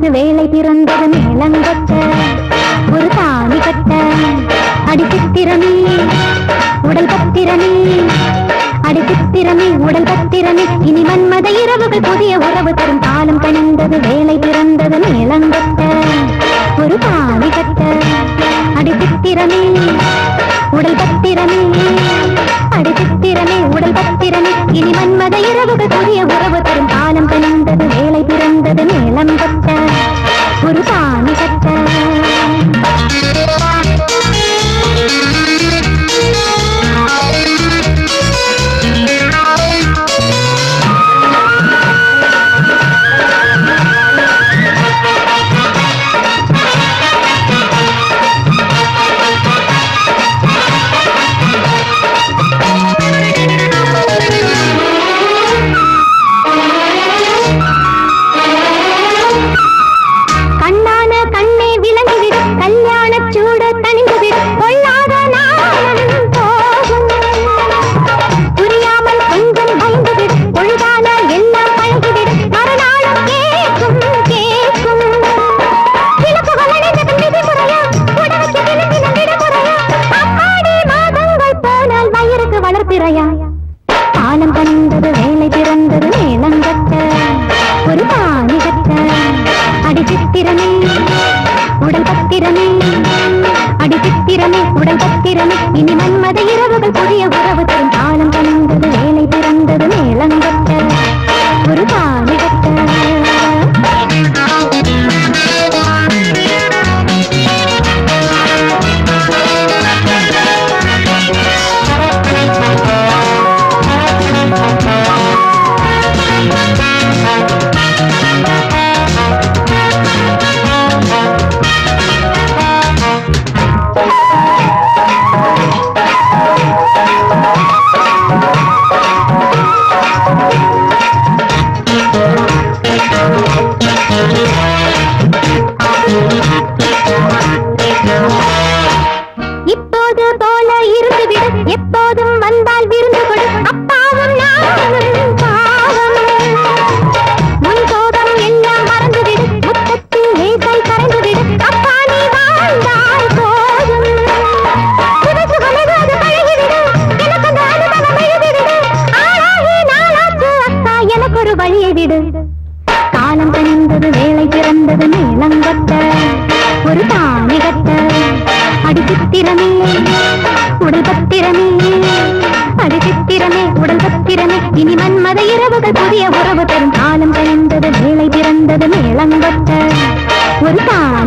பிறந்தது வேலை பிறந்தது மேலங்கொட்ட ஒரு தாலி கட்ட அடி உடல் பத்திரமே. அடி உடல் பத்திரமே. இனி மன்மத இரவுகள் புதிய உறவு தரும் காலம் கணிந்தது வேலை பிறந்தது மேலங்கொட்ட ஒரு தாலி கட்ட அடி உடல் பத்திரமே. அடி உடல் பத்திரமே. இனி மன்மத இரவுகள் புதிய உறவு தரும் காலம் கணிந்தது வேலை பிறந்தது உடல் பத்திரமே அடி சித்திரமே உடல் பத்திரமே இனி மன்மத இரவுகள் புதிய உறவு. வழியை விடு. காலம் கணிந்தது வேலை பிறந்தது மேலங்கட்ட ஒரு தானி கட்ட. அடி உடல் பத்திரமே. அடிபித்திரமே உடல் பத்திரமே. இனி மன்மத இரவுகள் புதிய உறவு தரும். காலம் கணிந்தது வேலை பிறந்தது மேலங்கட்ட ஒரு தானி